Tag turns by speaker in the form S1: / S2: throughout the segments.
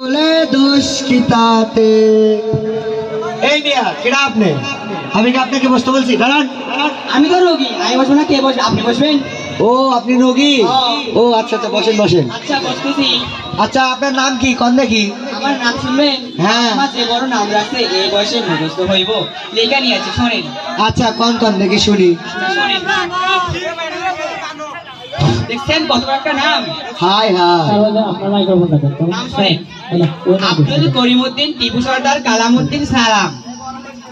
S1: বলে দোষ কি তাতে? এই মিয়া কেডা আপনি? আমি কি আপনাকে বসতে বলছি? দাঁড়ান।
S2: আমি তো রোগী। আমি বসবো না কে বসবে আপনি বসবেন?
S1: ও আপনি রোগী? ও। আচ্ছা আচ্ছা বসেন বসেন।
S2: আচ্ছা বসতেছি।
S1: আচ্ছা আপনার নাম কি? কন দেখি
S2: আমার নাম শুনবেন?
S1: হ্যাঁ।
S2: আমার যে বড় নাম রাখছে এই বয়সে মুখস্থ হইব। লেখা নিয়ে আছে শোনেন।
S1: আচ্ছা কন কন দেখি শুনি।
S2: শোনেন। দেখছেন কত একটা নাম?
S1: Hi hi.
S2: নাম শোনেন আব্দুল করিমউদ্দিন টিপু সর্দার কালামউদ্দিন সালাম।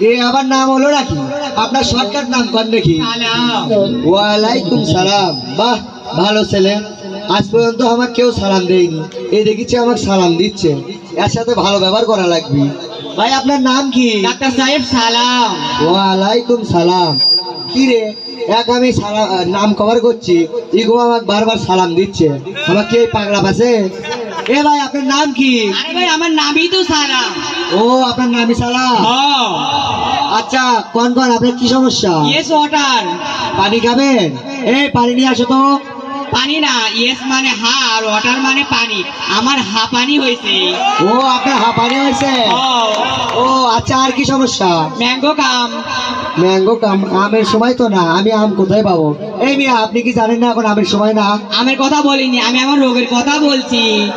S1: এ আবার নাম হলো নাকি? আপনার শর্টকাট নাম কন দেখি। ওয়ালাইকুম সালাম। বাহ ভালো ছেলে। আজ পর্যন্ত আমার কেউ সালাম দেয়নি। এই দেখেছি আমাকে সালাম দিচ্ছে। এর সাথে ভালো ব্যবহার করা লাগবে। ভাই আপনার নাম কি?
S2: ডাক্তার সাহেব সালাম।
S1: ওয়ালাইকুম সালাম। কি রে? এক আমি সালাম নাম কভার করছি। ইগো আমাকে বারবার সালাম দিচ্ছে। আমার কে পাগলা পাশে এ ভাই আপনার নাম কি?
S2: আরে ভাই আমার নামই তো সালাম।
S1: ও আপনার নামই সালাম? আচ্ছা কোন কোন আপনার কি সমস্যা?
S2: Yes water.
S1: পানি খাবেন? এই পানি নিয়ে আসো তো।
S2: পানি না ইয়েস মানে হা আর ওয়াটার মানে পানি। আমার হা পানি হয়েছে।
S1: ও আপনার হাঁপানি হয়েছে? ও আচ্ছা আর কি সমস্যা?
S2: ম্যাঙ্গো কাম।
S1: ম্যাঙ্গো আমের সময় তো না আমি আম কোথায় পাবো? এই মিয়া আপনি কি জানেন না এখন আমের সময় না?
S2: আমের কথা বলিনি আমি আমার রোগের কথা বলছি।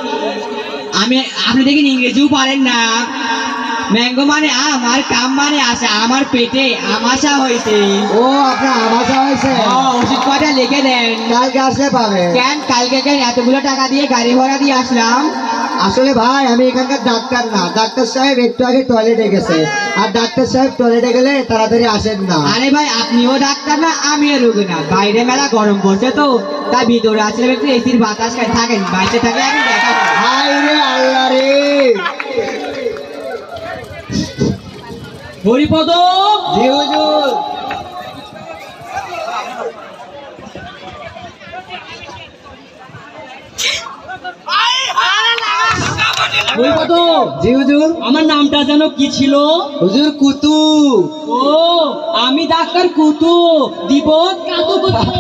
S2: আমি আপনি দেখেন ইংরেজিও পারেন না। ম্যাঙ্গো মানে আম আর কাম মানে আশা। আমার পেটে আমাশা হয়েছে।
S1: ও আপনার আমাশা হয়েছে?
S2: ওষুধ কটা লিখে দেন?
S1: কালকে আসলে পাবে।
S2: কেন? কালকে কেন এতগুলো টাকা দিয়ে গাড়ি ভাড়া দিয়ে আসলাম?
S1: আসলে ভাই আমি এখানকার ডাক্তার না। ডাক্তার সাহেব একটু আগে টয়লেটে গেছে। আর ডাক্তার সাহেব টয়লেটে গেলে তাড়াতাড়ি আসেন না।
S2: আরে ভাই আপনিও ডাক্তার না আমিও রোগী না। বাইরে মেলা গরম পড়ছে তো। তাই ভিতরে আসলে একটু এসির বাতাস খাই। থাকেন বাইরে থাকে আমি দেখা
S1: হাই রে আল্লাহ রে।
S2: হরিপদ!
S1: জি হুজুর।
S2: হরিপদ
S1: জি হুজুর।
S2: আমার নামটা যেন কি ছিল?
S1: হুজুর কুতু।
S2: ও আমি ডাক্তার কুতু। দিব কাতু কুতু।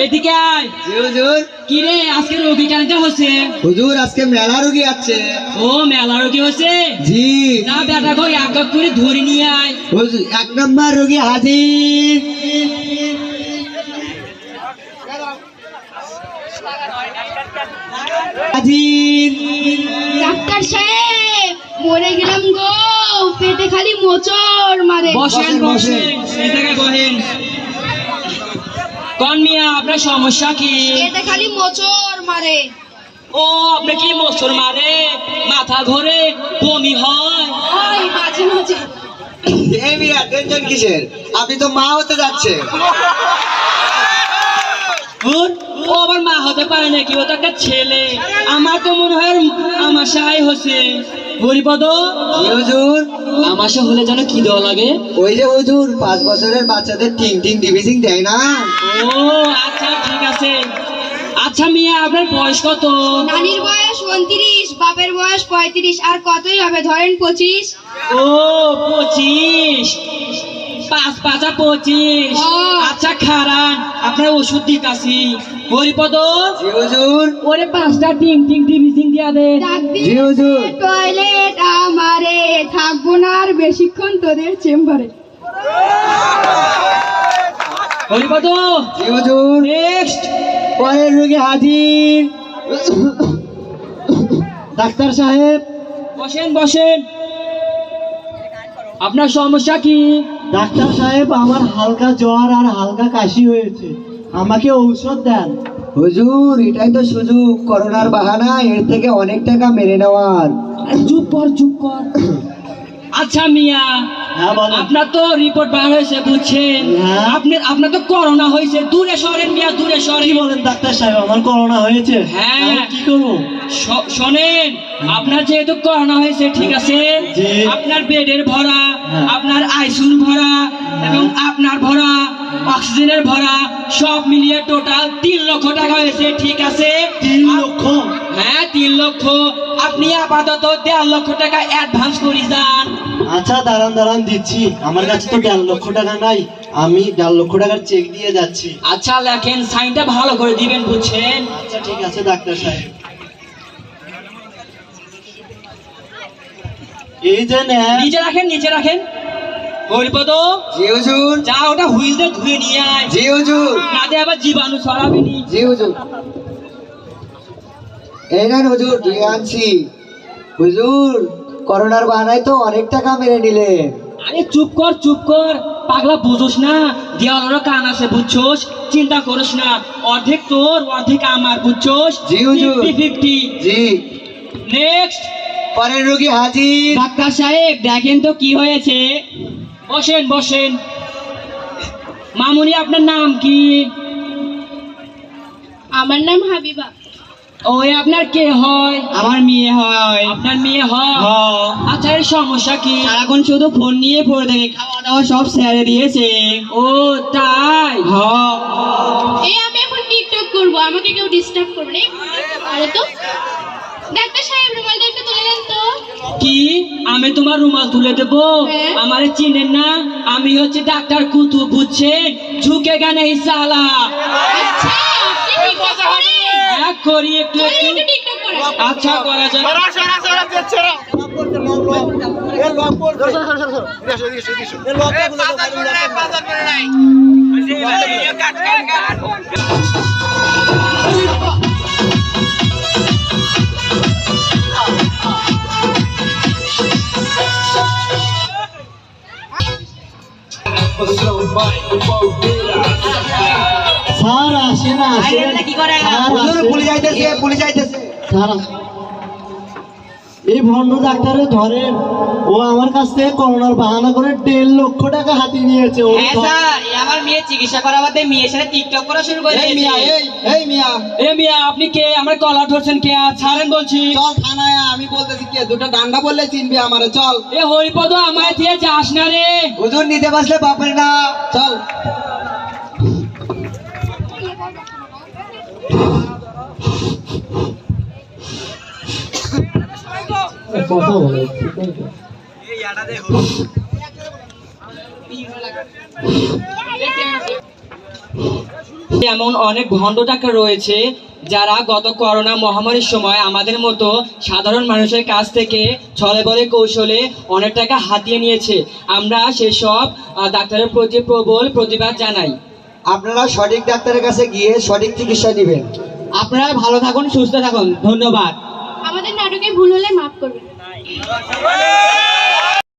S2: এদিকে আয়।
S1: জি হুজুর।
S2: কি রে আজকে রোগী কেনটা হচ্ছে?
S1: হুজুর আজকে মেলা রুগী আছে।
S2: ও মেলা রোগী হচ্ছে?
S1: জি।
S2: না বেটা এক এক করে ধরে নিয়ে আয়।
S1: হুজুর এক নম্বর রুগী হাজির হাজির
S3: ডাক্তার সাহেব মরে গেলাম গো। পেটে খালি মোচড় মারে।
S2: বসেন
S1: বসেন,
S2: বসেন। এই কোন মিয়া আপনার সমস্যা কি?
S3: পেটে খালি মোচড় মারে।
S2: ও আপনি কি মসুর মারে? মাথা ঘোরে বমি হয়।
S3: ওই মাঝে মাঝে।
S1: এই মিয়া টেনশন কিসের? আপনি তো মা হতে যাচ্ছে
S2: ও আবার মা হতে পারে নাকি ও তো একটা ছেলে। আমার তো মনে হয় আমার সাহাই হচ্ছে হরিপদ
S1: জি হুজুর।
S2: আমাশা হলে যেন কি দেওয়া লাগে?
S1: ওই যে হুজুর পাঁচ বছরের বাচ্চাদের টিং টিং ডিভিজিং দেয় না?
S2: ও আচ্ছা ঠিক আছে। আচ্ছা মিয়া আপনার বয়স কত?
S3: নানির বয়স উনত্রিশ বাপের বয়স পঁয়ত্রিশ আর কতই হবে? ধরেন পঁচিশ।
S2: ও পঁচিশ। পাঁচ পাঁচা পঁচিশ। আচ্ছা খারান আপনার ওষুধ দিতাছি। হরিপদ
S1: জি হুজুর।
S2: ওরে পাঁচটা টিং টিং টিভিজিং দিয়া দে।
S1: জি হুজুর।
S3: টয়লেট আমারে থাকব না আর বেশিক্ষণ তোদের চেম্বারে।
S2: হরিপদ
S1: জি হুজুর।
S2: নেক্সট
S1: পরের রুগী হাজির। ডাক্তার সাহেব।
S2: বসেন বসেন। আপনার সমস্যা কি?
S1: ডাক্তার সাহেব আমার হালকা জ্বর আর হালকা কাশি হয়েছে। আমাকে ঔষধ দেন। হুজুর এটাই তো সুযোগ। করোনার বাহানা এর থেকে অনেক টাকা মেরে নেওয়ার।
S2: চুপ কর চুপ কর। আচ্ছা মিয়া। আপনার তো রিপোর্ট বার হয়েছে বুঝছেন?
S1: আপনার
S2: আপনি আপনার তো করোনা হয়েছে। দূরে সরেন মিয়া দূরে সরেন।
S1: বলেন ডাক্তার সাহেব? আমার করোনা হয়েছে।
S2: হ্যাঁ।
S1: কি করব?
S2: শোনেন আপনার যেহেতু করোনা হয়েছে ঠিক আছে? আপনার বেডের ভরা
S1: হ্যাঁ।
S2: আপনার আইসুর ভরা এবং আপনার ভরা অক্সিজেনের ভরা সব মিলিয়ে টোটাল তিন লক্ষ টাকা হয়েছে ঠিক আছে?
S1: তিন লক্ষ?
S2: হ্যাঁ তিন লক্ষ। আপনি আপাতত দেড় লক্ষ টাকা অ্যাডভান্স করে যান
S1: আচ্ছা দাঁড়ান দাঁড়ান দিচ্ছি। আমার কাছে তো দেড় লক্ষ টাকা নাই। আমি দেড় লক্ষ টাকার চেক দিয়ে যাচ্ছি।
S2: আচ্ছা লেখেন সাইনটা ভালো করে দিবেন বুঝছেন?
S1: আচ্ছা ঠিক আছে ডাক্তার সাহেব। এই যে
S2: নিচে রাখেন নিচে রাখেন। হরিপদ
S1: জি হুজুর।
S2: যা ওটা হুইল দিয়ে ধুয়ে নিয়ে আয়।
S1: জি হুজুর।
S2: নাতে আবার জীবাণু ছড়াবি নি
S1: জি হুজুর। এই নেন হুজুর ধুয়ে আনছি। হুজুর করোনার বাহানায় তো অনেক টাকা মেরে নিলেন।
S2: আরে চুপ কর চুপ কর। পাগলা বুঝোস না। দেওয়ালেরও কান আছে বুঝছোস। চিন্তা করিস না। অর্ধেক তোর অর্ধেক আমার বুঝছোস?
S1: জি, হুজুর।
S2: ফিফটি
S1: জি।
S2: নেক্সট
S1: পরের রোগী হাজির।
S2: ডাক্তার সাহেব দেখেন তো কি হয়েছে। বসেন বসেন। মামুনি আপনার নাম কি?
S3: আমার নাম হাবিবা।
S2: ওই আপনার কে হয়? আমার মেয়ে হয়। আপনার মেয়ে হয়? আচ্ছা এর সমস্যা কি? সারাক্ষণ শুধু ফোন নিয়ে পড়ে থাকে খাওয়া দাওয়া সব ছেড়ে দিয়েছে। ও তাই? হ্যাঁ
S3: এই আমি এখন টিকটক করব আমাকে কেউ ডিস্টার্ব করবে না। আরে তো? ডাক্তার সাহেব রুমালটা একটু তুলে দেন তো।
S2: কি? আমি তোমার রুমাল তুলে দেবো?
S3: হ্যাঁ।
S2: আমারে চিনেন না? আমি হচ্ছে ডাক্তার কুতু বুঝছেন? ঝুঁকে গানে
S3: আচ্ছা
S2: করি একটু আচ্ছা করা যায়
S1: স্যার আসেন আসেন
S2: আরে, কি করে?
S4: পুলিশ আইতেছে পুলিশ আইতেছে
S1: স্যার। এই ভণ্ড ডাক্তারে ধরেন ও আমার কাছ থেকে করোনার বাহানা করে দেড় লক্ষ টাকা হাতিয়ে নিয়েছে ও
S2: হ্যাঁ স্যার এই আমার মেয়ে চিকিৎসা করা বাদে মেয়ের সাথে টিকটক করা শুরু করে
S4: মিয়া
S2: দিয়েছে।
S4: এই এই মিয়া।
S2: মিয়া আপনি কে? আমার কলার ধরছেন কে? ছাড়েন বলছি।
S4: চল থানায় আয়, আমি বলতেছি কে? দুটো ডান্ডা বললে চিনবি আমারে চল।
S2: এ হরিপদ আমায় দিয়ে যাস না রে।
S1: হুজুর নিতে পারলে বাপের না।
S4: চল।
S1: কথা বলে
S2: এমন অনেক ভণ্ড টাকা রয়েছে যারা গত করোনা মহামারীর সময় আমাদের মতো সাধারণ মানুষের কাছ থেকে ছলে বলে কৌশলে অনেক টাকা হাতিয়ে নিয়েছে। আমরা সেসব ডাক্তারের প্রতি প্রবল প্রতিবাদ জানাই।
S1: আপনারা সঠিক ডাক্তারের কাছে গিয়ে সঠিক চিকিৎসা দিবেন।
S2: আপনারা ভালো থাকুন সুস্থ থাকুন। ধন্যবাদ।
S3: আমাদের নাটকে ভুল হলে মাফ করবেন।